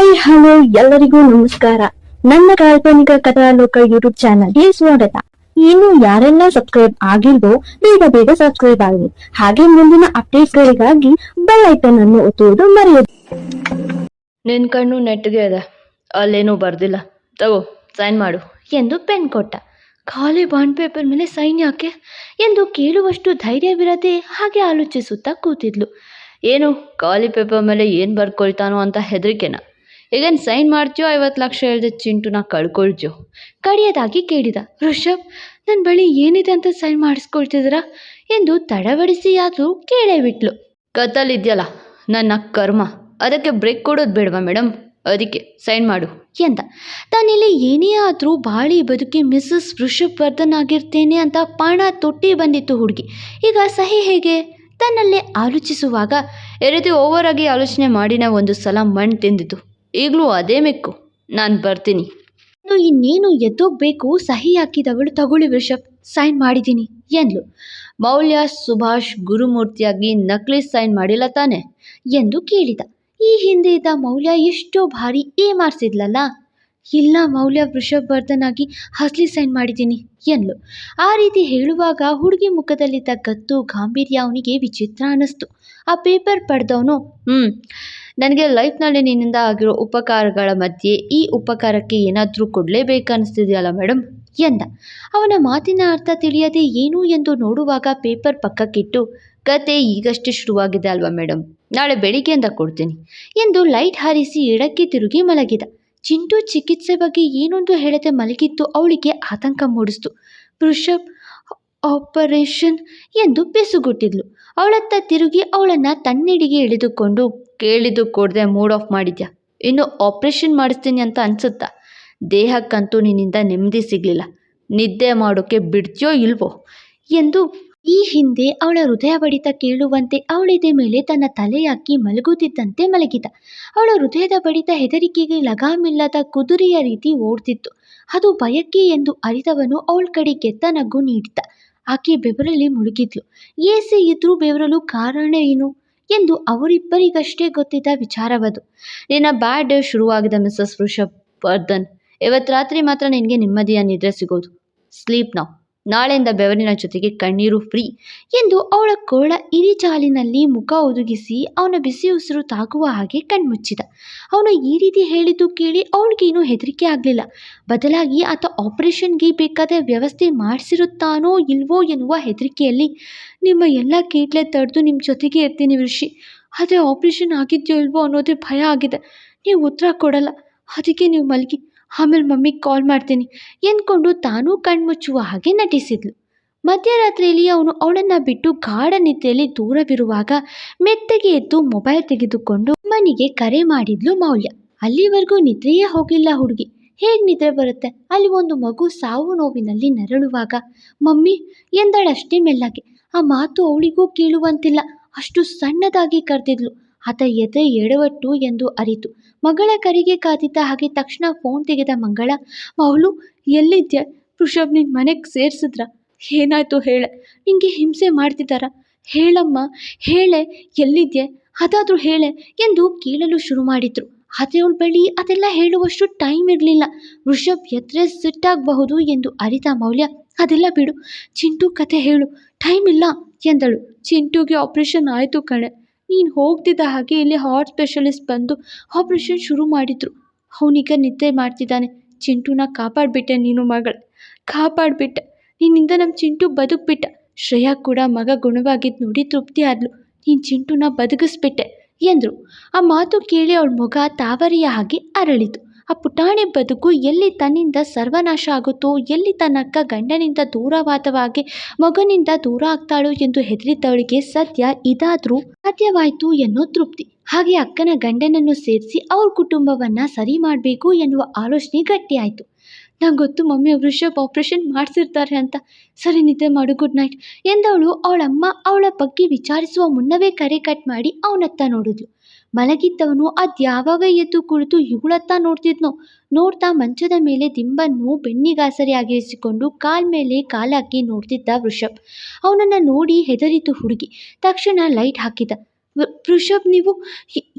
Hi, hello, ಎಲ್ಲರಿಗೂ ನಮಸ್ಕಾರ. ನನ್ನ ಕಾಲ್ಪನಿಕ ಕಥಾಲೋಕ ಯೂಟ್ಯೂಬ್ ಚಾನಲ್ಗೆ ಸ್ವಾಗತ. ಇನ್ನು ಯಾರೆಲ್ಲ ಸಬ್ಸ್ಕ್ರೈಬ್ ಆಗಿಲ್ವೋ, ಬೇಗ ಬೇಗ ಸಬ್ಸ್ಕ್ರೈಬ್ ಆಗಿ ಹಾಗೆ ಮುಂದಿನ ಅಪ್ಡೇಟ್ ಗಳಿಗಾಗಿ ಬೆಲ್ ಐಕನ್ ಅನ್ನು ಒತ್ತುವುದು ಮರೆಯದು. ನಿನ್ ಕಣ್ಣು ನೆಟ್ಟಗೆ ಅದ. ಅಲ್ಲೇನೂ ಬರ್ದಿಲ್ಲ. ತಗೋ, ಸೈನ್ ಮಾಡು ಎಂದು ಪೆನ್ ಕೊಟ್ಟ. ಖಾಲಿ ಬಾಂಡ್ ಪೇಪರ್ ಮೇಲೆ ಸೈನ್ ಯಾಕೆ? ಎಂದು ಕೇಳುವಷ್ಟು ಧೈರ್ಯವಿರದೆ ಹಾಗೆ ಆಲೋಚಿಸುತ್ತಾ ಕೂತಿದ್ಲು. ಏನು, ಖಾಲಿ ಪೇಪರ್ ಮೇಲೆ ಏನು ಬರ್ಕೊಳ್ತಾನೋ ಅಂತ ಹೆದರಿಕೆನ? ಈಗೇನು ಸೈನ್ ಮಾಡ್ತೀಯೋ ಐವತ್ತು ಲಕ್ಷ ಹೇಳ್ದೆ ಚಿಂಟುನ ಕಳ್ಕೊಳ್ತೀಯೋ? ಕಡಿಯೋದಾಗಿ ಕೇಳಿದ. ಋಷಭ್ ನನ್ನ ಬಳಿ ಏನಿದೆ ಅಂತ ಸೈನ್ ಮಾಡಿಸ್ಕೊಳ್ತಿದ್ದೀರಾ? ಎಂದು ತಡಬಡಿಸಿಯಾದರೂ ಕೇಳೇ ಬಿಟ್ಲು. ಕತ್ತಲಿದ್ಯಲ್ಲ, ನನ್ನ ಕರ್ಮ. ಅದಕ್ಕೆ ಬ್ರೇಕ್ ಕೊಡೋದು ಬೇಡವಾ ಮೇಡಮ್ ಅದಕ್ಕೆ ಸೈನ್ ಮಾಡು ಎಂದ. ತಾನಿಲ್ಲಿ ಏನೇ ಆದರೂ ಬಾಳಿ ಬದುಕಿ ಮಿಸ್ಸಸ್ ಋಷಭ್ ವರ್ಧನ್ ಆಗಿರ್ತೇನೆ ಅಂತ ಪಾಣ ತೊಟ್ಟಿ ಬಂದಿತ್ತು ಹುಡುಗಿ. ಈಗ ಸಹಿ ಹೇಗೆ? ತನ್ನಲ್ಲೇ ಆಲೋಚಿಸುವಾಗ ಈ ಓವರಾಗಿ ಆಲೋಚನೆ ಮಾಡಿನ ಒಂದು ಸಲ ಮಣ್ಣು ತಿಂದಿತ್ತು ಈಗಲೂ ಅದೇ ಮೆಕ್ಕು. ನಾನು ಬರ್ತೀನಿ. ಇನ್ನು ಇನ್ನೇನು ಎದ್ದೋಗ್ಬೇಕು, ಸಹಿ ಹಾಕಿದವಳು ತಗೊಳ್ಳಿ ವೃಷಭ್. ಸೈನ್ ಮಾಡಿದ್ದೀನಿ. ಎಂದ್ಲು. ಮೌಲ್ಯ, ಸುಭಾಷ್ ಗುರುಮೂರ್ತಿಯಾಗಿ ನಕಲಿ ಸೈನ್ ಮಾಡಿಲ್ಲ ತಾನೆ? ಎಂದು ಕೇಳಿದ. ಈ ಹಿಂದೆ ಇದ್ದ ಮೌಲ್ಯ ಎಷ್ಟೋ ಬಾರಿ ಏ ಮಾಡಿಸಿದ್ಲಲ್ಲ ಇಲ್ಲ ಮೌಲ್ಯ ವೃಷಭ್ ಬರ್ಧನಾಗಿ ಹಸ್ಲಿ ಸೈನ್ ಮಾಡಿದ್ದೀನಿ, ಎಂದ್ಲು. ಆ ರೀತಿ ಹೇಳುವಾಗ ಹುಡುಗಿ ಮುಖದಲ್ಲಿದ್ದ ಗತ್ತು ಗಾಂಭೀರ್ಯ ಅವನಿಗೆ ವಿಚಿತ್ರ ಅನ್ನಿಸ್ತು ಆ ಪೇಪರ್ ಪಡೆದವನು ಹ್ಞೂ ನನಗೆ ಲೈಫ್ನಲ್ಲಿ ನಿನ್ನಿಂದ ಆಗಿರೋ ಉಪಕಾರಗಳ ಮಧ್ಯೆ ಈ ಉಪಕಾರಕ್ಕೆ ಏನಾದರೂ ಕೊಡಲೇಬೇಕನ್ನಿಸ್ತಿದೆಯಲ್ಲ ಮೇಡಮ್ ಎಂದ. ಅವನ ಮಾತಿನ ಅರ್ಥ ತಿಳಿಯದೆ ಏನು ಎಂದು ನೋಡುವಾಗ ಪೇಪರ್ ಪಕ್ಕಕ್ಕಿಟ್ಟು ಕತೆ ಈಗಷ್ಟೇ ಶುರುವಾಗಿದೆ ಅಲ್ವಾ ಮೇಡಮ್ ನಾಳೆ ಬೆಳಿಗ್ಗೆಯಿಂದ ಕೊಡ್ತೀನಿ ಎಂದು ಲೈಟ್ ಹಾರಿಸಿ ಎಡಕ್ಕೆ ತಿರುಗಿ ಮಲಗಿದ. ಚಿಂಟು ಚಿಕಿತ್ಸೆ ಬಗ್ಗೆ ಏನೊಂದು ಹೇಳದೆ ಮಲಗಿದ್ದು ಅವಳಿಗೆ ಆತಂಕ ಮೂಡಿಸ್ತು. ವೃಷಭ್ ಆಪರೇಷನ್ ಎಂದು ಬೆಸುಗುಟ್ಟಿದ್ಲು. ಅವಳತ್ತ ತಿರುಗಿ ಅವಳನ್ನು ತನ್ನಿಡಿಗೆ ಎಳೆದುಕೊಂಡು ಕೇಳಿದ್ದು ಕೊಡದೆ ಮೂಡ್ ಆಫ್ ಮಾಡಿದ್ಯಾ? ಇನ್ನು ಆಪ್ರೇಷನ್ ಮಾಡಿಸ್ತೀನಿ ಅಂತ ಅನ್ಸುತ್ತಾ? ದೇಹಕ್ಕಂತೂ ನಿನ್ನಿಂದ ನೆಮ್ಮದಿ ಸಿಗಲಿಲ್ಲ. ನಿದ್ದೆ ಮಾಡೋಕ್ಕೆ ಬಿಡ್ತೀಯೋ ಇಲ್ವೋ? ಎಂದು ಈ ಹಿಂದೆ ಅವಳ ಹೃದಯ ಬಡಿತ ಕೇಳುವಂತೆ ಅವಳಿದೆ ಮೇಲೆ ತನ್ನ ತಲೆಯಾಕಿ ಮಲಗುತ್ತಿದ್ದಂತೆ ಮಲಗಿದ. ಅವಳ ಹೃದಯದ ಬಡಿತ ಹೆದರಿಕೆಗೆ ಲಗಾಮಿಲ್ಲದ ಕುದುರೆಯ ರೀತಿ ಓಡ್ತಿತ್ತು. ಅದು ಭಯಕ್ಕೆ ಎಂದು ಅರಿತವನು ಅವಳ ಕಡೆ ಗೆದ್ದ ನಗು ನೀಡಿದ ಆಕೆ ಬೆವರಲ್ಲಿ ಮುಳುಗಿದ್ಲು. ಏಸೆ ಇದ್ರೂ ಬೆವರಲು ಕಾರಣ ಏನು ಎಂದು ಅವರಿಬ್ಬರಿಗಷ್ಟೇ ಗೊತ್ತಿದ್ದ ವಿಚಾರವದು. ನಿನ್ನ ಬ್ಯಾಡ್ ಡೇ ಶುರುವಾಗಿದೆ ಮಿಸಸ್ ವೃಷಭ್ ವರ್ಧನ್ ಇವತ್ತು ರಾತ್ರಿ ಮಾತ್ರ ನಿನಗೆ ನೆಮ್ಮದಿಯ ನಿದ್ರೆ ಸಿಗೋದು. ಸ್ಲೀಪ್ ನಾವು ನಾಳೆಯಿಂದ ಬೆವರಿನ ಜೊತೆಗೆ ಕಣ್ಣೀರು ಫ್ರೀ ಎಂದು ಅವಳ ಕೋಳ ಇರಿಜಾಲಿನಲ್ಲಿ ಮುಖ ಒದಗಿಸಿ ಅವನ ಬಿಸಿ ಉಸಿರು ತಾಗುವ ಹಾಗೆ ಕಣ್ಮುಚ್ಚಿದ. ಅವನು ಈ ರೀತಿ ಹೇಳಿದ್ದು ಕೇಳಿ ಅವಳಿಗೇನೂ ಹೆದರಿಕೆ ಆಗಲಿಲ್ಲ. ಬದಲಾಗಿ ಆತ ಆಪರೇಷನ್ಗೆ ಬೇಕಾದ ವ್ಯವಸ್ಥೆ ಮಾಡಿಸಿರುತ್ತಾನೋ ಇಲ್ವೋ ಎನ್ನುವ ಹೆದರಿಕೆಯಲ್ಲಿ, ನಿಮ್ಮ ಎಲ್ಲ ಕೀಟ್ಲೆ ತಡೆದು ನಿಮ್ಮ ಜೊತೆಗೆ ಇರ್ತೀನಿ ಋಷಿ ಆದರೆ ಆಪರೇಷನ್ ಆಗಿದೆಯೋ ಇಲ್ವೋ ಅನ್ನೋದೇ ಭಯ ಆಗಿದೆ. ನೀವು ಉತ್ತರ ಕೊಡಲ್ಲ. ಅದಕ್ಕೆ ನೀವು ಮಲಗಿ ಆಮೇಲೆ ಮಮ್ಮಿಗೆ ಕಾಲ್ ಮಾಡ್ತೀನಿ. ಎಂದ್ಕೊಂಡು ತಾನೂ ಕಣ್ಮುಚ್ಚುವ ಹಾಗೆ ನಟಿಸಿದ್ಲು. ಮಧ್ಯರಾತ್ರಿಯಲ್ಲಿ ಅವನು ಅವಳನ್ನು ಬಿಟ್ಟು ಗಾಢ ನಿದ್ರೆಯಲ್ಲಿ ದೂರವಿರುವಾಗ ಮೆತ್ತಗೆ ಎದ್ದು ಮೊಬೈಲ್ ತೆಗೆದುಕೊಂಡು ಮನೆಗೆ ಕರೆ ಮಾಡಿದ್ಲು ಮೌಲ್ಯ. ಅಲ್ಲಿವರೆಗೂ ನಿದ್ರೆಯೇ ಹೋಗಿಲ್ಲ ಹುಡುಗಿ. ಹೇಗೆ ನಿದ್ರೆ ಬರುತ್ತೆ? ಅಲ್ಲಿ ಒಂದು ಮಗು ಸಾವು ನೋವಿನಲ್ಲಿ ನರಳುವಾಗ, ಮಮ್ಮಿ, ಎಂದಳಷ್ಟೇ ಮೆಲ್ಲಗೆ. ಆ ಮಾತು ಅವಳಿಗೂ ಕೇಳುವಂತಿಲ್ಲ. ಅಷ್ಟು ಸಣ್ಣದಾಗಿ ಕರೆದಿದ್ಲು. ಆತ ಎದೆ ಎಡವಟ್ಟು ಎಂದು ಅರಿತು. ಮಗಳ ಕರೆಗೆ ಕಾದಿದ್ದ ಹಾಗೆ ತಕ್ಷಣ ಫೋನ್ ತೆಗೆದ ಮಂಗಳ ಮೌಲು ಎಲ್ಲಿದ್ಯಾ? ಋಷಭ್ ನಿನ್ ಮನೆಗೆ ಸೇರಿಸಿದ್ರ? ಏನಾಯ್ತು ಹೇಳ. ನಿಂಗೆ ಹಿಂಸೆ ಮಾಡ್ತಿದ್ದಾರ ಹೇಳಮ್ಮ, ಹೇಳೆ, ಎಲ್ಲಿದ್ಯೆ? ಅದಾದರೂ ಹೇಳೆ ಎಂದು ಕೇಳಲು ಶುರು ಮಾಡಿದ್ರು. ಆದರೆ ಅವಳ ಬಳಿ ಅದೆಲ್ಲ ಹೇಳುವಷ್ಟು ಟೈಮ್ ಇರಲಿಲ್ಲ. ಋಷಭ್ ಎದ್ರೆ ಸಿಟ್ಟಾಗಬಹುದು ಎಂದು ಅರಿತ ಮೌಲ್ಯ, ಅದೆಲ್ಲ ಬಿಡು, ಚಿಂಟು ಕತೆ ಹೇಳು ಟೈಮ್ ಇಲ್ಲ ಎಂದಳು. ಚಿಂಟುಗೆ ಆಪ್ರೇಷನ್ ಆಯಿತು ಕಣೆ ನೀನು ಹೋಗ್ತಿದ್ದ ಹಾಗೆ ಇಲ್ಲಿ ಹಾರ್ಟ್ ಸ್ಪೆಷಲಿಸ್ಟ್ ಬಂದು ಆಪ್ರೇಷನ್ ಶುರು ಮಾಡಿದರು. ಅವನೀಗ ನಿದ್ದೆ ಮಾಡ್ತಿದ್ದಾನೆ. ಚಿಂಟುನ ಕಾಪಾಡಿಬಿಟ್ಟೆ ನೀನು ಮಗಳು. ಕಾಪಾಡಿಬಿಟ್ಟೆ. ನಿನ್ನಿಂದ ನಮ್ಮ ಚಿಂಟು ಬದುಕ್ಬಿಟ್ಟ. ಶ್ರೇಯಾ ಕೂಡ ಮಗ ಗುಣವಾಗಿದ್ದು ನೋಡಿ ತೃಪ್ತಿ ಆದ್ಲು. ನೀನು ಚಿಂಟುನ ಬದುಕಿಸ್ಬಿಟ್ಟೆ ಎಂದರು. ಆ ಮಾತು ಕೇಳಿ ಅವಳ ಮುಖ ತಾವರೆಯ ಹಾಗೆ ಅರಳಿತು. ಆ ಪುಟಾಣಿ ಬದುಕು ಎಲ್ಲಿ ತನ್ನಿಂದ ಸರ್ವನಾಶ ಆಗುತ್ತೋ, ಎಲ್ಲಿ ತನ್ನಕ್ಕ ಗಂಡನಿಂದ ದೂರವಾದವಾಗಿ ಮಗನಿಂದ ದೂರ ಆಗ್ತಾಳು ಎಂದು ಹೆದರಿದ್ದವಳಿಗೆ ಸದ್ಯ ಇದಾದರೂ ಸಾಧ್ಯವಾಯಿತು ಎನ್ನೋ ತೃಪ್ತಿ. ಹಾಗೆ ಅಕ್ಕನ ಗಂಡನನ್ನು ಸೇರಿಸಿ ಅವ್ರ ಕುಟುಂಬವನ್ನು ಸರಿ ಮಾಡಬೇಕು ಎನ್ನುವ ಆಲೋಚನೆ ಗಟ್ಟಿಯಾಯಿತು. ನಂಗೆ ಗೊತ್ತು ಮಮ್ಮಿ ವೃಷಭ್ ಆಪ್ರೇಷನ್ ಮಾಡಿಸಿರ್ತಾರೆ ಅಂತ. ಸರಿ, ನಿದ್ದೆ ಮಾಡು ಗುಡ್ ನೈಟ್ ಎಂದವಳು ಅವಳಮ್ಮ ಅವಳ ಬಗ್ಗೆ ವಿಚಾರಿಸುವ ಮುನ್ನವೇ ಕರೆ ಕಟ್ ಮಾಡಿ ಅವನತ್ತ ನೋಡಿದ್ಲು. ಮಲಗಿದ್ದವನು ಅದ್ಯಾವಾಗ ಎದ್ದು ಕುಳಿತು ಇವಳತ್ತ ನೋಡ್ತಿದ್ನೋ, ನೋಡ್ತಾ ಮಂಚದ ಮೇಲೆ ದಿಂಬನ್ನು ಬೆನ್ನಿಗಾಸರಿಯಾಗಿರಿಸಿಕೊಂಡು ಕಾಲ್ ಮೇಲೆ ಕಾಲಾಕಿ ನೋಡ್ತಿದ್ದ ವೃಷಭ್. ಅವನನ್ನು ನೋಡಿ ಹೆದರಿತು ಹುಡುಗಿ. ತಕ್ಷಣ ಲೈಟ್ ಹಾಕಿದ. ವೃಷಭ್ ನೀವು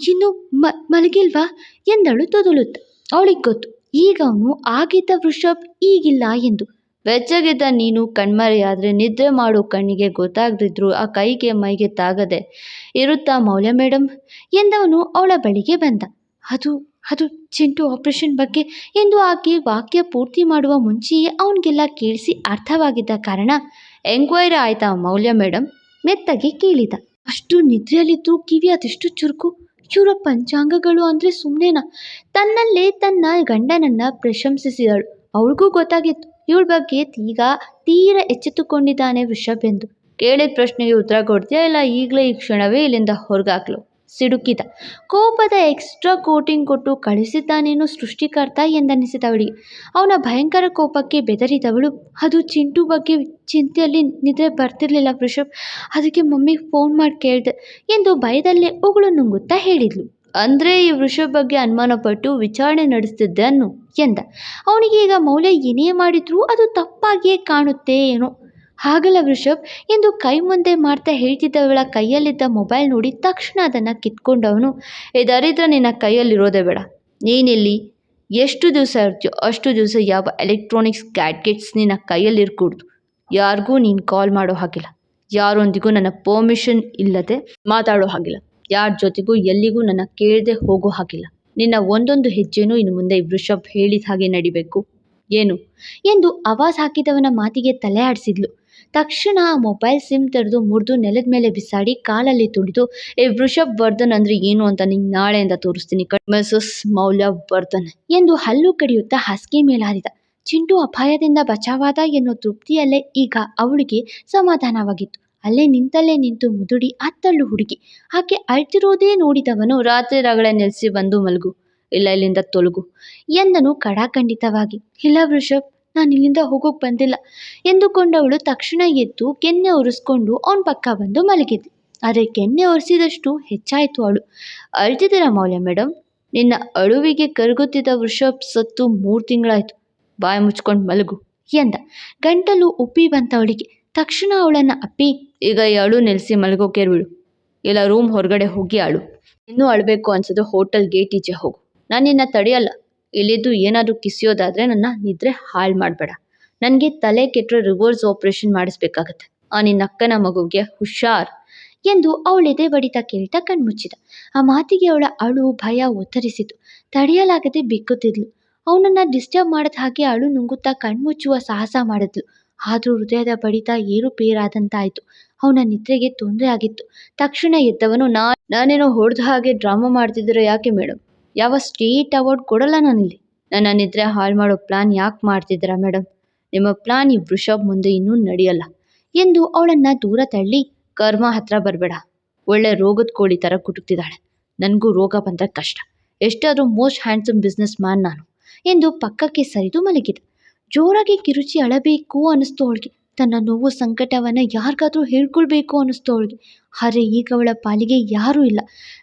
ಇನ್ನು ಮಲಗಿಲ್ವಾ? ಎಂದಳು ತೊದಲುತ್ತ. ಅವಳಿಗೆ ಗೊತ್ತು. ಈಗ ಅವನು ಆಗಿದ್ದ ವೃಷಭ್ ಈಗಿಲ್ಲ ಎಂದು. ಬೆಚ್ಚಗಿದ್ದ ನೀನು ಕಣ್ಮರೆಯಾದರೆ ನಿದ್ರೆ ಮಾಡೋ ಕಣ್ಣಿಗೆ ಗೊತ್ತಾಗದಿದ್ರು ಆ ಕೈಗೆ ಮೈಗೆ ತಾಗದೆ ಇರುತ್ತಾ ಮೌಲ್ಯ ಮೇಡಮ್ ಎಂದವನು ಅವಳ ಬಳಿಗೆ ಬಂದ. ಅದು ಅದು ಚಿಂಟು ಆಪರೇಷನ್ ಬಗ್ಗೆ ಎಂದು ಆಕೆ ವಾಕ್ಯ ಪೂರ್ತಿ ಮಾಡುವ ಮುಂಚೆಯೇ ಅವನಿಗೆಲ್ಲ ಕೇಳಿಸಿ ಅರ್ಥವಾಗಿದ್ದ ಕಾರಣ ಎಂಕ್ವೈರಿ ಆಯ್ತಾ ಮೌಲ್ಯ ಮೇಡಮ್ ಮೆತ್ತಗೆ ಕೇಳಿದ. ಅಷ್ಟು ನಿದ್ರೆಯಲ್ಲಿದ್ದು ಕಿವಿ ಅದೆಷ್ಟು ಚುರುಕು? ಇವರ ಪಂಚಾಂಗಗಳು ಅಂದರೆ ಸುಮ್ಮನೆನಾ ತನ್ನಲ್ಲೇ ತನ್ನ ಗಂಡನನ್ನ ಪ್ರಶಂಸಿಸಿದಳು. ಅವಳಿಗೂ ಗೊತ್ತಾಗಿತ್ತು. ಇವಳ ಬಗ್ಗೆ ಈಗ ತೀರ ಎಚ್ಚೆತ್ತುಕೊಂಡಿದ್ದಾನೆ ವೃಷಭ್ ಎಂದು. ಕೇಳಿದ ಪ್ರಶ್ನೆಗೆ ಉತ್ತರ ಕೊಡ್ತೀಯಾ ಇಲ್ಲ ಈಗಲೇ ಈ ಕ್ಷಣವೇ ಇಲ್ಲಿಂದ ಹೊರಗಾಕ್ಲು? ಸಿಡುಕಿದ. ಕೋಪದ ಎಕ್ಸ್ಟ್ರಾ ಕೋಟಿಂಗ್ ಕೊಟ್ಟು ಕಳಿಸಿದ್ದಾನೇನೋ ಸೃಷ್ಟಿಕರ್ತ ಎಂದನಿಸಿದವಳಿಗೆ ಅವನ ಭಯಂಕರ ಕೋಪಕ್ಕೆ ಬೆದರಿದವಳು. ಅದು ಚಿಂಟು ಬಗ್ಗೆ ಚಿಂತೆಯಲ್ಲಿ ನಿದ್ರೆ ಬರ್ತಿರ್ಲಿಲ್ಲ ವೃಷಭ್. ಅದಕ್ಕೆ ಮಮ್ಮಿಗೆ ಫೋನ್ ಮಾಡಿ ಕೇಳಿದೆ ಎಂದು ಭಯದಲ್ಲೇ ಉಗುಳು ನುಂಗುತ್ತಾ ಹೇಳಿದ್ಲು. ಅಂದರೆ ಈ ವೃಷಭ್ ಬಗ್ಗೆ ಅನುಮಾನಪಟ್ಟು ವಿಚಾರಣೆ ನಡೆಸ್ತಿದ್ದೆ ಅನ್ನು ಎಂದ. ಅವನಿಗೆ ಈಗ ಮೌಲ್ಯ ಏನೇ ಮಾಡಿದ್ರೂ ಅದು ತಪ್ಪಾಗಿಯೇ ಕಾಣುತ್ತೆ ಏನೋ. ಹಾಗಲ್ಲ ವೃಷಭ್ ಎಂದು ಕೈ ಮುಂದೆ ಮಾಡ್ತಾ ಹೇಳ್ತಿದ್ದವಳ ಕೈಯಲ್ಲಿದ್ದ ಮೊಬೈಲ್ ನೋಡಿ ತಕ್ಷಣ ಅದನ್ನು ಕಿತ್ಕೊಂಡವನು. ದರಿದ್ರ, ನಿನ್ನ ಕೈಯಲ್ಲಿರೋದೇ ಬೇಡ. ನೀನಿಲ್ಲಿ ಎಷ್ಟು ದಿವಸ ಇರ್ತೀಯೋ ಅಷ್ಟು ದಿವಸ ಯಾವ ಎಲೆಕ್ಟ್ರಾನಿಕ್ಸ್ ಗ್ಯಾಡ್ಗೆಟ್ಸ್ ನಿನ್ನ ಕೈಯಲ್ಲಿ ಇರ್ಕೂಡ್ದು ಯಾರಿಗೂ ನೀನು ಕಾಲ್ ಮಾಡೋ ಹಾಗಿಲ್ಲ. ಯಾರೊಂದಿಗೂ ನನ್ನ ಪರ್ಮಿಷನ್ ಇಲ್ಲದೆ ಮಾತಾಡೋ ಹಾಗಿಲ್ಲ. ಯಾರ ಜೊತೆಗೂ ಎಲ್ಲಿಗೂ ನನ್ನ ಕೇಳದೆ ಹೋಗೋ ಹಾಗಿಲ್ಲ. ನಿನ್ನ ಒಂದೊಂದು ಹೆಜ್ಜೆನೂ ಇನ್ನು ಮುಂದೆ ವೃಷಭ್ ಹೇಳಿದ ಹಾಗೆ ನಡಿಬೇಕು. ಏನು? ಎಂದು ಆವಾಜ್ ಹಾಕಿದವನ ಮಾತಿಗೆ ತಲೆ ಆಡಿಸಿದ್ಲು. ತಕ್ಷಣ ಆ ಮೊಬೈಲ್ ಸಿಮ್ ತೆರೆದು ಮುರಿದು ನೆಲದ ಮೇಲೆ ಬಿಸಾಡಿ ಕಾಲಲ್ಲಿ ತುಳಿದು, ಏ ವೃಷಭ್ ವರ್ಧನ್ ಅಂದರೆ ಏನು ಅಂತ ನಿಂಗೆ ನಾಳೆಯಿಂದ ತೋರಿಸ್ತೀನಿ. ಮಿಸಸ್ ಮೌಲ್ಯ ವರ್ಧನ್ ಎಂದು ಹಲ್ಲು ಕಡಿಯುತ್ತಾ ಹಾಸಿಗೆ ಮೇಲಾರಿದ ಚಿಂಟು ಅಪಾಯದಿಂದ ಬಚಾವಾದ ಎನ್ನುವ ತೃಪ್ತಿಯಲ್ಲೇ ಈಗ ಅವಳಿಗೆ ಸಮಾಧಾನವಾಗಿತ್ತು. ಅಲ್ಲೇ ನಿಂತಲ್ಲೇ ನಿಂತು ಮುದುಡಿ ಅತ್ತಳ್ಳು ಹುಡುಗಿ. ಆಕೆ ಅಳ್ತಿರೋದೇ ನೋಡಿದವನು ರಾತ್ರಿ ರಗಳ ನೆಲೆಸಿ ಬಂದು ಮಲಗು. ಇಲ್ಲ, ಇಲ್ಲಿಂದ ತೊಲಗು ಎಂದನು ಕಡಾಖಂಡಿತವಾಗಿ. ಇಲ್ಲ ವೃಷಭ್, ನಾನು ಇಲ್ಲಿಂದ ಹೋಗೋಕೆ ಬಂದಿಲ್ಲ ಎಂದುಕೊಂಡವಳು ತಕ್ಷಣ ಎದ್ದು ಕೆನ್ನೆ ಒರೆಸ್ಕೊಂಡು ಅವನ ಪಕ್ಕ ಬಂದು ಮಲಗಿದ್ದೆ ಆದರೆ ಕೆನ್ನೆ ಒರೆಸಿದಷ್ಟು ಹೆಚ್ಚಾಯಿತು ಅವಳು. ಅಳ್ತಿದ್ದೀರಾ ಮೌಲ್ಯ ಮೇಡಮ್ ನಿನ್ನ ಅಳುವಿಗೆ ಕರಗುತ್ತಿದ್ದ ವೃಷಭ್ ಸತ್ತು ಮೂರು ತಿಂಗಳಾಯ್ತು. ಬಾಯಿ ಮುಚ್ಕೊಂಡು ಮಲಗು ಎಂದ. ಗಂಟಲು ಉಪ್ಪಿ ಬಂತವಳಿಗೆ ತಕ್ಷಣ ಅವಳನ್ನು ಅಪ್ಪಿ ಈಗ ಈ ಅಳು ನಿಲ್ಲಿಸಿ ಮಲಗೋಕೆ ಬಿಡು ಇಲ್ಲ ರೂಮ್ ಹೊರಗಡೆ ಹೋಗಿ ಅಳು. ಇನ್ನೂ ಅಳಬೇಕು ಅನ್ಸೋದು ಹೋಟೆಲ್ ಗೇಟ್ ಈಚೆ ಹೋಗು. ನಾನು ನಿನ್ನ ತಡೆಯಲ್ಲ. ಇಲ್ಲಿದ್ದು ಏನಾದರೂ ಕಿಸಿಯೋದಾದರೆ ನನ್ನ ನಿದ್ರೆ ಹಾಳು ಮಾಡಬೇಡ. ನನಗೆ ತಲೆ ಕೆಟ್ಟರೆ ರಿವರ್ಸ್ ಆಪ್ರೇಷನ್ ಮಾಡಿಸ್ಬೇಕಾಗತ್ತೆ. ಆ ನಿನ್ನ ಅಕ್ಕನ ಮಗುಗೆ ಹುಷಾರ್ ಎಂದು ಅವಳೆದೆ ಬಡಿತ ಕೇಳ್ತಾ ಕಣ್ಮುಚ್ಚಿದ. ಆ ಮಾತಿಗೆ ಅವಳ ಅಳು ಭಯ ಒತ್ತರಿಸಿತು ತಡೆಯಲಾಗದೆ ಬಿಕ್ಕುತ್ತಿದ್ಲು. ಅವನನ್ನು ಡಿಸ್ಟರ್ಬ್ ಮಾಡದ ಹಾಗೆ ಅಳು ನುಂಗುತ್ತಾ ಕಣ್ಮುಚ್ಚುವ ಸಾಹಸ ಮಾಡಿದ್ಲು. ಆದರೂ ಹೃದಯದ ಬಡಿತ ಏರುಪೇರಾದಂತಾಯಿತು ಅವನ ನಿದ್ರೆಗೆ ತೊಂದರೆ ಆಗಿತ್ತು. ತಕ್ಷಣ ಎದ್ದವನು ನಾನೇನೋ ಹೊಡೆದ ಹಾಗೆ ಡ್ರಾಮಾ ಮಾಡ್ತಿದ್ದೀರ ಯಾಕೆ ಮೇಡಮ್ ಯಾವ ಸ್ಟೇಟ್ ಅವಾರ್ಡ್ ಕೊಡಲ್ಲ ನಾನಿಲ್ಲಿ. ನನ್ನ ನಿದ್ರೆ ಹಾಳು ಮಾಡೋ ಪ್ಲಾನ್ ಯಾಕೆ ಮಾಡ್ತಿದ್ದೀರಾ ಮೇಡಮ್ ನಿಮ್ಮ ಪ್ಲಾನ್ ಈ ವೃಷಭ್ ಮುಂದೆ ಇನ್ನೂ ನಡೆಯಲ್ಲ ಎಂದು ಅವಳನ್ನ ದೂರ ತಳ್ಳಿ, ಕರ್ಮ ಹತ್ರ ಬರಬೇಡ. ಒಳ್ಳೆ ರೋಗದ ಕೋಳಿ ಥರ ಕುಟುಕ್ತಿದ್ದಾಳೆ. ನನಗೂ ರೋಗ ಬಂದ್ರೆ ಕಷ್ಟ. ಎಷ್ಟಾದರೂ ಮೋಸ್ಟ್ ಹ್ಯಾಂಡ್ಸಮ್ ಬಿಸ್ನೆಸ್ ಮ್ಯಾನ್ ನಾನು ಎಂದು ಪಕ್ಕಕ್ಕೆ ಸರಿದು ಮಲಗಿದ. ಜೋರಾಗಿ ಕಿರುಚಿ ಅಳಬೇಕು ಅನ್ನಿಸ್ತು ಅವಳಿಗೆ. ತನ್ನ ನೋವು ಸಂಕಟವನ್ನು ಯಾರಿಗಾದ್ರೂ ಹೇಳ್ಕೊಳ್ಬೇಕು ಅನ್ನಿಸ್ತು ಅವಳಿಗೆ. ಆದರೆ ಈಗ ಅವಳ ಪಾಲಿಗೆ ಯಾರೂ ಇಲ್ಲ.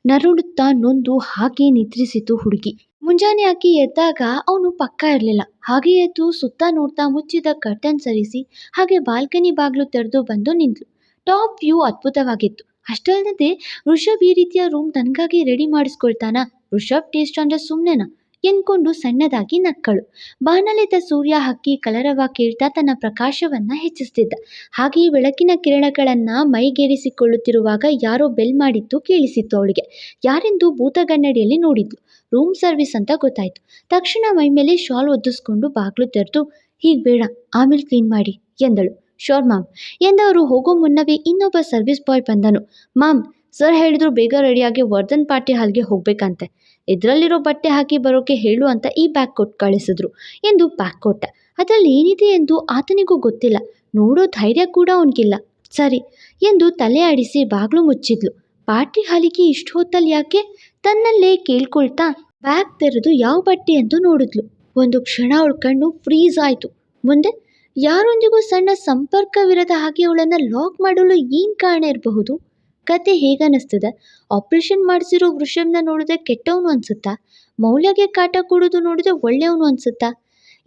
ನರಳುತ್ತಾ ನೊಂದು ಹಾಗೆ ನಿದ್ರಿಸಿತು ಹುಡುಗಿ. ಮುಂಜಾನೆ ಆಕೆ ಎದ್ದಾಗ ಅವನು ಪಕ್ಕ ಇರಲಿಲ್ಲ. ಹಾಗೆ ಎದ್ದು ಸುತ್ತ ನೋಡ್ತಾ ಮುಚ್ಚಿದ ಕರ್ಟನ್ ಸರಿಸಿ ಹಾಗೆ ಬಾಲ್ಕನಿ ಬಾಗಿಲು ತೆರೆದು ಬಂದು ನಿಂತಳು ಟಾಪ್ ವ್ಯೂ ಅದ್ಭುತವಾಗಿತ್ತು. ಅಷ್ಟಲ್ಲದೆ ಋಷಭ್ ಈ ರೀತಿಯ ರೂಮ್ ತನಗಾಗಿ ರೆಡಿ ಮಾಡಿಸ್ಕೊಳ್ತಾನ? ಋಷಭ್ ಟೇಸ್ಟ್ ಅಂದರೆ ಸುಮ್ಮನೆನಾ ಎನ್ಕೊಂಡು ಸಣ್ಣದಾಗಿ ನಕ್ಕಳು. ಬಾನಲಿದ್ದ ಸೂರ್ಯ ಹಕ್ಕಿ ಕಲರವ ಕೇಳ್ತಾ ತನ್ನ ಪ್ರಕಾಶವನ್ನ ಹೆಚ್ಚಿಸ್ತಿದ್ದ. ಹಾಗೆ ಬೆಳಕಿನ ಕಿರಣಗಳನ್ನ ಮೈಗೇರಿಸಿಕೊಳ್ಳುತ್ತಿರುವಾಗ ಯಾರೋ ಬೆಲ್ ಮಾಡಿದ್ದು ಕೇಳಿಸಿತ್ತು ಅವಳಿಗೆ. ಯಾರೆಂದು ಭೂತಗನ್ನಡಿಯಲ್ಲಿ ನೋಡಿದ್ಲು ರೂಮ್ ಸರ್ವಿಸ್ ಅಂತ ಗೊತ್ತಾಯ್ತು. ತಕ್ಷಣ ಮೈಮೇಲೆ ಶಾಲ್ ಒದ್ದಿಸ್ಕೊಂಡು ಬಾಗ್ಲು ತೆರೆದು, ಹೀಗೆ ಬೇಡ, ಆಮೇಲೆ ಕ್ಲೀನ್ ಮಾಡಿ, ಎಂದಳು. ಶೋರ್ ಮಾಮ್ ಎಂದವರು ಹೋಗೋ ಮುನ್ನವೇ ಇನ್ನೊಬ್ಬ ಸರ್ವಿಸ್ ಬಾಯ್ ಬಂದನು. ಮಾಮ್ ಸರ್ ಹೇಳಿದ್ರು ಬೇಗ ರೆಡಿಯಾಗಿ ವರ್ಧನ್ ಪಾರ್ಟಿ ಹಾಲ್ಗೆ ಹೋಗ್ಬೇಕಂತೆ. ಇದರಲ್ಲಿರೋ ಬಟ್ಟೆ ಹಾಕಿ ಬರೋಕೆ ಹೇಳು ಅಂತ ಈ ಬ್ಯಾಗ್ ಕೊಟ್ಟು ಕಳಿಸಿದ್ರು ಎಂದು ಬ್ಯಾಗ್ ಕೊಟ್ಟ ಅದರಲ್ಲಿ ಏನಿದೆ ಎಂದು ಆತನಿಗೂ ಗೊತ್ತಿಲ್ಲ. ನೋಡೋ ಧೈರ್ಯ ಕೂಡ ಅವನಿಗಿಲ್ಲ. ಸರಿ ಎಂದು ತಲೆ ಆಡಿಸಿ ಬಾಗ್ಲು ಮುಚ್ಚಿದ್ಲು. ಪಾಟಿ ಹಾಲಿಗೆ ಇಷ್ಟು ಹೊತ್ತಲ್ಲಿ ಯಾಕೆ? ತನ್ನಲ್ಲೇ ಕೇಳ್ಕೊಳ್ತಾ ಬ್ಯಾಗ್ ತೆರೆದು ಯಾವ ಬಟ್ಟೆ ಎಂದು ನೋಡಿದ್ಲು. ಒಂದು ಕ್ಷಣ ಅವಳ ಕಣ್ಣು ಫ್ರೀಸ್ ಆಯಿತು. ಮುಂದೆ? ಯಾರೊಂದಿಗೂ ಸಣ್ಣ ಸಂಪರ್ಕವಿರದ ಹಾಗೆ ಅವಳನ್ನು ಲಾಕ್ ಮಾಡಲು ಏನು ಕಾರಣ ಇರಬಹುದು? ಕತೆ ಹೇಗನ್ನಿಸ್ತದೆ ಆಪ್ರೇಷನ್ ಮಾಡಿಸಿರೋ ವೃಷಭನ ನೋಡಿದ್ರೆ ಕೆಟ್ಟವನು ಅನ್ಸುತ್ತಾ? ಮೌಲ್ಯಗೆ ಕಾಟ ಕೊಡೋದು ನೋಡಿದ್ರೆ ಒಳ್ಳೆಯವನು ಅನ್ಸುತ್ತಾ?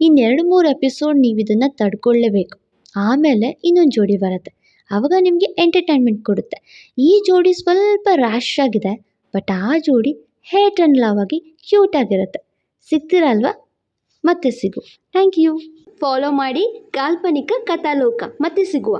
ಇನ್ನೆರಡು ಮೂರು ಎಪಿಸೋಡ್ ನೀವು ಇದನ್ನು ತಡ್ಕೊಳ್ಳೇಬೇಕು. ಆಮೇಲೆ ಇನ್ನೊಂದು ಜೋಡಿ ಬರುತ್ತೆ. ಆವಾಗ ನಿಮಗೆ ಎಂಟರ್ಟೈನ್ಮೆಂಟ್ ಕೊಡುತ್ತೆ. ಈ ಜೋಡಿ ಸ್ವಲ್ಪ ರ್ಯಾಶ್ ಆಗಿದೆ ಬಟ್ ಆ ಜೋಡಿ ಹೇಟ್ ಆ್ಯಂಡ್ ಲವ್ ಆಗಿ ಕ್ಯೂಟ್ ಆಗಿರುತ್ತೆ ಸಿಗ್ತೀರಲ್ವಾ ಮತ್ತೆ ಸಿಗು. ಥ್ಯಾಂಕ್ ಯು ಫಾಲೋ ಮಾಡಿ ಕಾಲ್ಪನಿಕ ಕಥಾಲೋಕ. ಮತ್ತೆ ಸಿಗುವ.